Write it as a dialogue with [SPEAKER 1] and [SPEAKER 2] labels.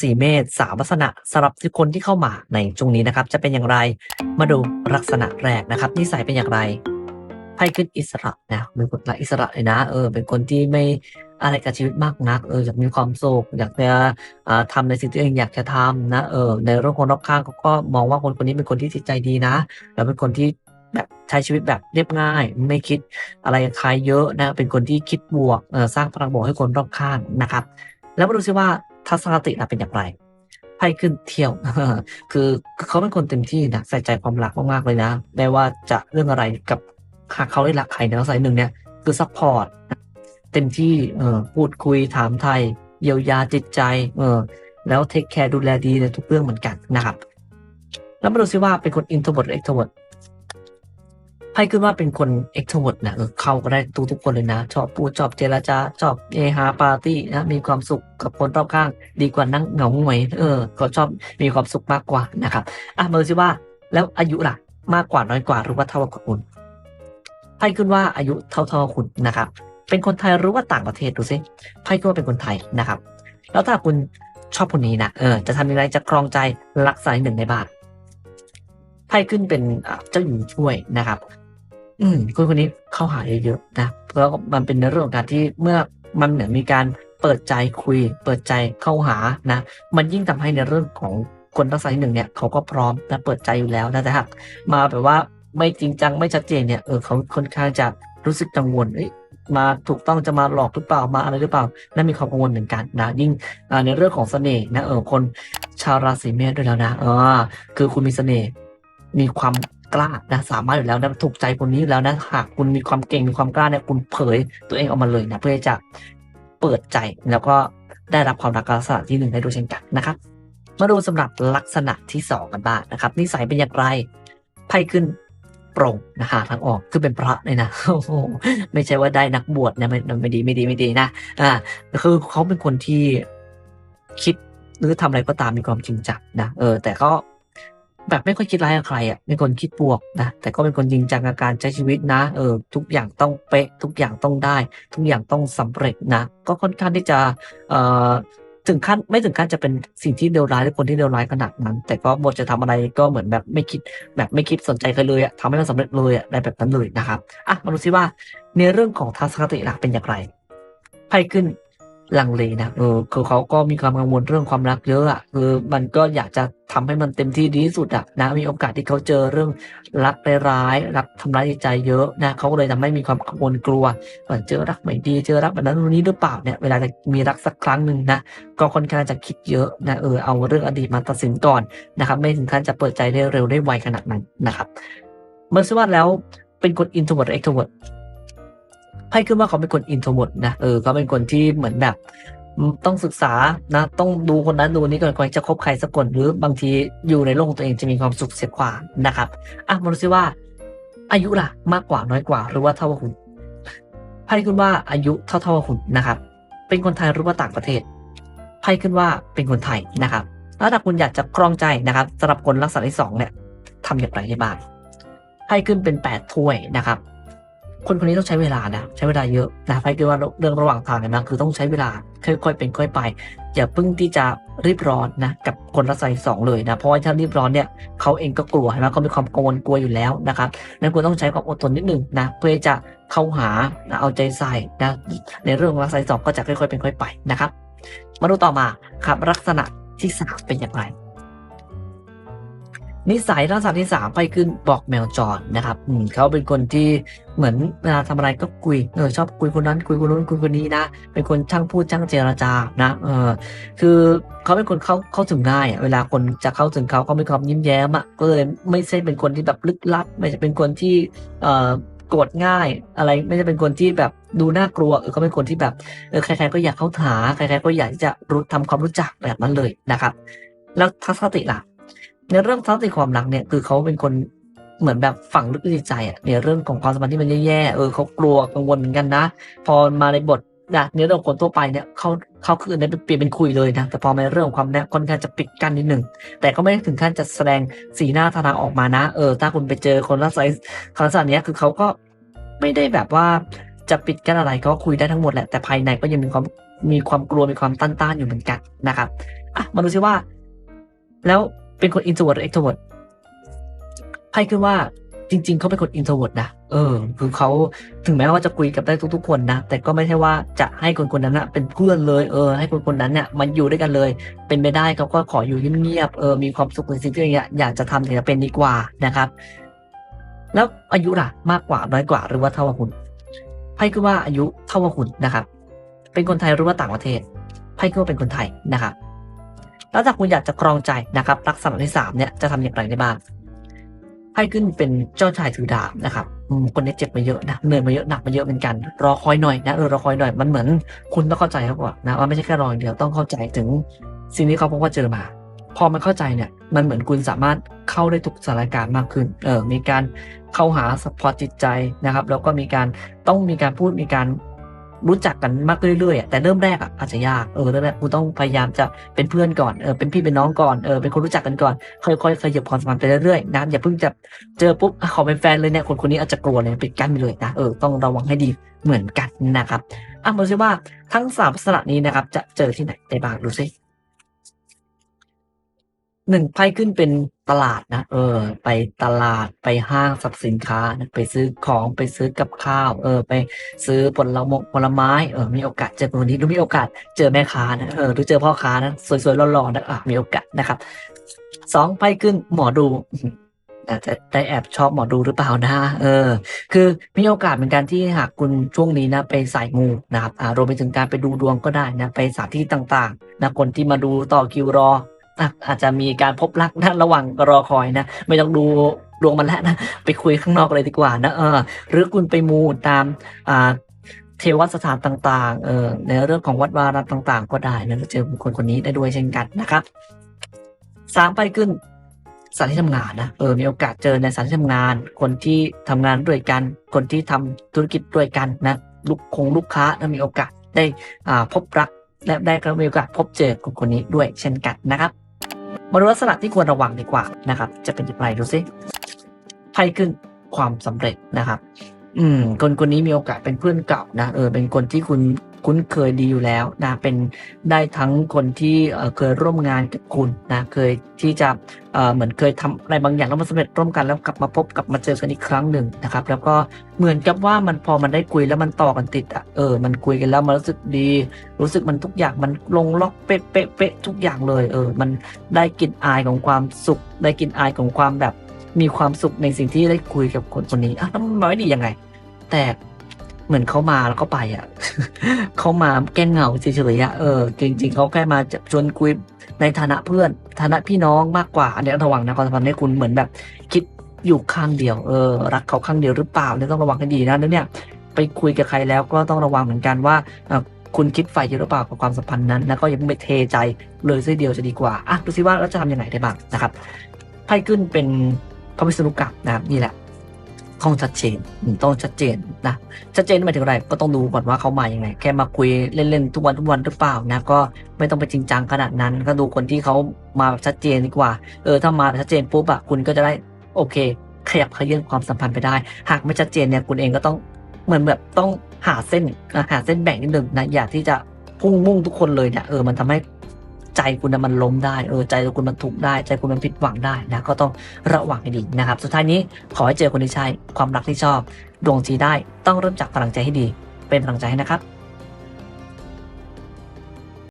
[SPEAKER 1] สีเมษสามลักษณะสำหรับทุกคนที่เข้ามาในช่วงนี้นะครับ จะเป็นอย่างไรมาดูลักษณะแรกนะครับนิสัยเป็นอย่างไรไพ่ขึ้นอิสระนะเป็นคนรักอิสระเลยนะเออเป็นคนที่ไม่อะไรกับชีวิตมากนักเอออยากมีความสุขอยากจะอ่าทำในสิ่งที่เองอยากจะทำนะเออในเรื่องคนรอบข้างเขาก็มองว่าคนคนนี้เป็นคนที่จิตใจดีนะ แล้วเป็นคนที่แบบใช้ชีวิตแบบเรียบง่าย ไม่คิดอะไรกับใครเยอะนะเป็นคนที่คิดบวกสร้างพลังบวกให้คนรอบข้างนะครับ แล้วมาดูซิว่า ทัศนคติเราเป็นอย่างไรไพ่ขึ้นเที่ยว คือเขาเป็นคนเต็มที่นะใส่ใจความรักมากๆเลยนะไม่ว่าจะเรื่องอะไรกับหากเขาได้รักใครในลักษณะหนึ่งเนี่ยคือซัพพอร์ตเต็มที่เออพูดคุยถามไทยเยียวยาจิตใจเออแล้วเทคแคร์ดูแลดีในทุกเรื่องเหมือนกันนะครับ แล้วมาดูซิว่าเป็นคนอินโทรเวิร์ดหรือเอ็กโทรเวิร์ด ไพ่ขึ้นว่าเป็นคนเอ็กโทรเวิร์ดนะเออเข้าก็ได้ทุกทุกคนเลยนะ ชอบพูดชอบเจรจาชอบเอฮาปาร์ตี้นะมีความสุขกับคนรอบข้าง ดีกว่านั่งเหงาหงอยเออก็ชอบมีความสุขมากกว่านะครับอะมาดูซิว่าแล้วอายุล่ะมากกว่าน้อยกว่าหรือว่าเท่ากับคุณไพ่ขึ้นว่าอายุเท่าท่าๆคุณนะครับ เป็นคนไทยหรือว่าต่างประเทศดูซิไพ่ขึ้นว่าเป็นคนไทยนะครับ แล้วถ้าคุณชอบคนนี้นะเออจะทำยังไงจะครองใจรักษาหนึ่งในบ้านไพ่ขึ้นเป็นเจ้าหญิงช่วยนะครับ อืมคนคนนี้เข้าหาเยอะๆนะเพราะมันเป็นในเรื่องของการที่เมื่อมันเหมือนมีการเปิดใจคุย เปิดใจเข้าหานะ มันยิ่งทำให้ในเรื่องของคนรักษาที่หนึ่งเนี่ยเขาก็พร้อมและเปิดใจอยู่แล้วนะแต่หากมาแบบว่าไม่จริงจังไม่ชัดเจนเนี่ยเออเขาค่อนข้างจะรู้สึกกังวลเอ้ยมาถูกต้องจะมาหลอกหรือเปล่ามาอะไรหรือเปล่านั่นมีความกังวลเหมือนกันนะยิ่งในเรื่องของเสน่ห์นะเออคนชาวราศีเมษด้วยแล้วนะเออคือคุณมีเสน่ห์มีความ กล้านะสามารถอยู่แล้วนะถูกใจคนนี้อยู่แล้วนะหากคุณมีความเก่งมีความกล้าเนี่ยคุณเผยตัวเองออกมาเลยนะเพื่อจะเปิดใจแล้วก็ได้รับความรักลักษณะที่หนึ่งได้ด้วยเช่นกันนะครับ มาดูสำหรับลักษณะที่สองกันบ้างนะครับ นิสัยเป็นอย่างไรไพ่ขึ้นโปร่งนะหาทางออกคือเป็นพระเลยนะโอ้โหไม่ใช่ว่าได้นักบวชนะไม่ไม่ดีไม่ดีไม่ดีนะอ่าคือเขาเป็นคนที่คิดหรือทำอะไรก็ตามมีความจริงจังนะเออแต่ก็ แบบไม่ค่อยคิดร้ายกับใครอะเป็นคนคิดบวกนะแต่ก็เป็นคนจริงจังกับการใช้ชีวิตนะเออทุกอย่างต้องเป๊ะ ทุกอย่างต้องได้ ทุกอย่างต้องสำเร็จนะ ก็ค่อนข้างที่จะเอ่อถึงขั้นไม่ถึงขั้นจะเป็นสิ่งที่เลวร้ายหรือคนที่เลวร้ายขนาดนั้น แต่ก็บทจะทำอะไรก็เหมือนแบบไม่คิดแบบไม่คิดสนใจใครเลยอะทำให้มันสำเร็จเลยอะได้แบบนั้นเลยนะครับอะมาดูซิว่าในเรื่องของทัศนคติหลักเป็นอย่างไรไพ่ขึ้น ลังเลนะเออคือเขาก็มีความกังวลเรื่องความรักเยอะอะคือมันก็อยากจะทำให้มันเต็มที่ดีที่สุดอะนะมีโอกาสที่เขาเจอเรื่องรักร้ายรักทำร้ายใจเยอะนะเขาก็เลยทำให้มีความกังวลกลัวว่าเจอรักไม่ดีเจอรักแบบนั้นนู่นนี้หรือเปล่าเนี่ยเวลาจะมีรักสักครั้งหนึ่งนะก็ค่อนข้างจะคิดเยอะนะเออเอาเรื่องอดีตมาตัดสินก่อนนะครับไม่ถึงขั้นจะเปิดใจได้เร็วได้ไวขนาดนั้นนะครับเมื่อสว่าแล้วเป็นคนอินโทรเวิร์ดเอ็กโทรเวิร์ด ไพ่ขึ้นว่าเขาเป็นคนอินโทรเวิร์ดนะเออเขาเป็นคนที่เหมือนแบบต้องศึกษานะ ต้องดูคนนั้นดูนี้ก่อนก่อนจะคบใครสักคนหรือบางทีอยู่ในโลกตัวเองจะมีความสุขเสียกว่านะครับอะมาดูซิว่า อายุล่ะ มากกว่าน้อยกว่า หรือว่าเท่ากับคุณไพ่ขึ้นว่าอายุเท่าเท่ากับคุณนะครับ เป็นคนไทยหรือว่าต่างประเทศไพ่ขึ้นว่าเป็นคนไทยนะครับแล้วถ้าคุณอยากจะครองใจนะครับสำหรับคนลักษณะที่สองเนี่ยทำอย่างไรได้บ้างไพ่ขึ้นเป็นแปดถ้วยนะครับ คนคนนี้ต้องใช้เวลานะใช้เวลาเยอะนะไพ่ขึ้นว่าเรื่องระหว่างทางเนี่ยนะคือต้องใช้เวลาค่อยๆเป็นค่อยไป อย่าเพิ่งที่จะรีบร้อนนะกับคนลักษณะที่สองเลยนะเพราะว่าถ้ารีบร้อนเนี่ยเขาเองก็กลัวนะเขามีความกังวลกลัวอยู่แล้วนะครับนั้นคุณต้องใช้ความอดทนนิดนึงนะเพื่อจะเข้าหานะเอาใจใส่นะในเรื่องของลักษณะที่สองก็จะค่อยๆเป็นค่อยไปนะครับมาดูต่อมาครับลักษณะที่สามเป็นอย่างไร นิสัยลักษณะที่สามไปขึ้นบอกแมวจรนะครับอืมเขาเป็นคนที่เหมือนเวลาทำอะไรก็คุยเออชอบคุยคนนั้น คุยคนนู้นคุยคนนี้นะ เป็นคนช่างพูดช่างเจรจานะเออคือเขาเป็นคนเข้าเข้าถึงง่ายเวลาคนจะเข้าถึงเขาเขามีความยิ้มแย้มอะก็เลยไม่ใช่เป็นคนที่แบบลึกลับ ไม่ใช่เป็นคนที่เอ่อโกรธง่ายอะไรไม่ใช่เป็นคนที่แบบดูน่ากลัวเออเขาเป็นคนที่แบบเออใครๆก็อยากเข้าหาใครๆก็อยากที่จะรู้ทำความรู้จักแบบนั้นเลยนะครับ แล้วทัศนคติล่ะ ในเรื่องทัศนคติความรักเนี่ยคือเขาเป็นคนเหมือนแบบฝังลึกในใจอะในเรื่องของความสัมพันธ์ที่มันแย่ๆเออเขากลัวกังวลเหมือนกันนะ พอมาในบทนะเนื้อเรื่องคนทั่วไปเนี่ยเขาเขาคือในเปลี่ยนเป็นคุยเลยนะ แต่พอมาในเรื่องของความเนี่ยค่อนข้างจะปิดกั้นนิดหนึ่ง แต่ก็ไม่ได้ถึงขั้นจะแสดงสีหน้าท่าทางออกมานะ เออ ถ้าคุณไปเจอคนลักษณะคนลักษณะเนี้ยคือเขาก็ไม่ได้แบบว่าจะปิดกั้นอะไรก็คุยได้ทั้งหมดแหละ แต่ภายในก็ยังมีความมีความกลัวมีความต้านๆอยู่เหมือนกันนะครับ อะมาดูซิว่า แล้ว เป็นคน introvert หรือ extrovert ไพ่คือว่าจริง ๆ เขาเป็นคน introvert นะ เออ คือเขาถึงแม้ว่าจะคุยกับได้ทุก ๆ คนนะ แต่ก็ไม่ใช่ว่าจะให้คนคนนั้นนะเป็นเพื่อนเลย เออ ให้คนคนนั้นเนี่ยมันอยู่ด้วยกันเลย เป็นไปได้เขาก็ขออยู่เงียบๆ เออ มีความสุขในสิ่งที่ตัวเองอยากจะทำอยากจะเป็นดีกว่านะครับ แล้วอายุล่ะ มากกว่า น้อยกว่า หรือว่าเท่ากับคุณไพ่คือว่าอายุเท่ากับคุณนะครับ เป็นคนไทยหรือว่าต่างประเทศ ไพ่คือว่าเป็นคนไทยนะครับ แล้วถ้าคุณอยากจะครองใจนะครับลักษณะที่สามเนี่ยจะทำอย่างไรได้บ้างไพ่ขึ้นเป็นเจ้าชายถือดาบนะครับคนนี้เจ็บมาเยอะนะเหนื่อยมาเยอะหนักมาเยอะเหมือนกัน รอคอยหน่อยนะเออรอคอยหน่อยมันเหมือน คุณต้องเข้าใจเขาก่อนนะว่าไม่ใช่แค่รออย่างเดียวต้องเข้าใจถึงสิ่งที่เขาพบว่าเจอมา พอมันเข้าใจเนี่ยมันเหมือนคุณสามารถเข้าได้ทุกสถานการณ์มากขึ้นเออมีการเข้าหาสปอร์ตจิตใจนะครับ แล้วก็มีการต้องมีการพูดมีการ รู้จักกันมากเรื่อยๆอะแต่เริ่มแรกอะอาจจะยากเออเริ่มแรกคุณต้องพยายามจะเป็นเพื่อนก่อนเออเป็นพี่เป็นน้องก่อนเออเป็นคนรู้จักกันก่อนค่อยๆขยับความสัมพันธ์ไปเรื่อยๆนะอย่าเพิ่งจะเจอปุ๊บขอเป็นแฟนเลยเนี่ยคนคนนี้อาจจะกลัวเลยปิดกั้นไปเลยนะเออต้องระวังให้ดีเหมือนกันนะครับอะมาดูซิว่าทั้งสามลักษณะนี้นะครับ จะเจอที่ไหนได้บ้างดูซิหนึ่งไพ่ขึ้นเป็น ตลาดนะ เออ ไปตลาดไปห้างสรรพสินค้านะไปซื้อของไปซื้อกับข้าว เออ ไปซื้อผลมงผลไม้เออมีโอกาสเจอคนนี้หรือมีโอกาสเจอแม่ค้านะเออหรือเจอพ่อค้านะสวยๆหล่อๆนะอะมีโอกาสนะครับสองไพ่ขึ้นหมอดูอาจจะได้แอบชอบหมอดูหรือเปล่านะเออ คือมีโอกาสเหมือนกันที่หากคุณช่วงนี้นะไปสายมูนะครับอ่ารวมไปถึงการไปดูดวงก็ได้นะไปสถานที่ต่างๆนะคนที่มาดูต่อคิวรอ อาจจะมีการพบรักนะระหว่างรอคอยนะ ไม่ต้องดูดวงมันแล้วนะ ไปคุยข้างนอกเลยดีกว่านะเออหรือคุณไปมูตามอ่าเทวสถานต่างๆเออในเรื่องของวัดวาระต่าง ๆ ก็ได้นะเจอบุคคลคนนี้ได้ด้วยเช่นกันนะครับสามไปขึ้นสถานที่ทำงานนะเออมีโอกาสเจอในสถานที่ทำงาน คนที่ทำงานด้วยกัน คนที่ทำธุรกิจด้วยกันนะลูกคงลูกค้านะมีโอกาสได้อ่าพบรักและได้ก็มีโอกาสพบเจอคนคนนี้ด้วยเช่นกันนะครับ มาดูลักษณะที่ควรระวังดีกว่านะครับ จะเป็นอย่างไรดูซิไพ่ขึ้นความสำเร็จนะครับ อืม คนคนนี้มีโอกาสเป็นเพื่อนเก่านะเออเป็นคนที่คุณ คุ้นเคยดีอยู่แล้วนะเป็นได้ทั้งคนที่เคยร่วมงานกับคุณนะเคยที่จะเหมือนเคยทำอะไรบางอย่างแล้วมันสำเร็จร่วมกันแล้วกลับมาพบกลับมาเจอกันอีกครั้งหนึ่งนะครับ แล้วก็เหมือนกับว่ามันพอมันได้คุยแล้วมันต่อกันติดอะเออมันคุยกันแล้วมันรู้สึกดี รู้สึกมันทุกอย่างมันลงล็อกเป๊ะเป๊ะเป๊ะทุกอย่างเลยเออ มันได้กลิ่นอายของความสุข ได้กลิ่นอายของความแบบมีความสุขในสิ่งที่ได้คุยกับคนคนนี้อะแล้วมันไม่ดียังไง แต่ เหมือนเขามาแล้วก็ไปอะเขามาแก้เหงาเฉยๆอะเออจริง ๆเขาแค่มาชวนคุยในฐานะเพื่อนฐานะพี่น้องมากกว่าอันนี้ระวังนะความสัมพันธ์ให้คุณเหมือนแบบ คิดอยู่ข้างเดียวเออรักเขาข้างเดียวหรือเปล่าเนี่ยต้องระวังให้ดีนะแล้วเนี่ย ไปคุยกับใครแล้วก็ต้องระวังเหมือนกันว่าคุณคิดไฟเยอะหรือเปล่ากับความสัมพันธ์นั้นแล้วก็อย่าเพิ่งไปเทใจเลยซะเดียวจะดีกว่าอะดูซิว่าเราจะทำยังไงได้บ้างนะครับไพ่ขึ้นเป็นพระวิษณุกลับนะครับนี่แหละ ต้องชัดเจนต้องชัดเจนนะชัดเจนหมายถึงอะไรก็ต้องดูก่อนว่าเขามายังไงแค่มาคุยเล่นๆทุกวันทุกวันหรือเปล่านะก็ไม่ต้องไปจริงจังขนาดนั้น ก็ดูคนที่เขามาแบบชัดเจนดีกว่าเออถ้ามาชัดเจนปุ๊บอะคุณก็จะได้โอเค ขยับขยื่นความสัมพันธ์ไปได้ หากไม่ชัดเจนเนี่ยคุณเองก็ต้องเหมือนแบบต้องหาเส้นหาเส้นแบ่งนิดหนึ่งนะอย่าที่จะพุ่งมุ่งทุกคนเลยเนี่ยเออมันทำให้ ใจคุณมันล้มได้เออใจคุณมันทุกได้ ใจคุณมันผิดหวังได้นะก็ต้องระวังให้ดีนะครับ สุดท้ายนี้ขอให้เจอคนที่ใช่ความรักที่ชอบ ดวงจีได้ต้องเริ่มจากพลังใจให้ดี เป็นพลังใจให้นะครับ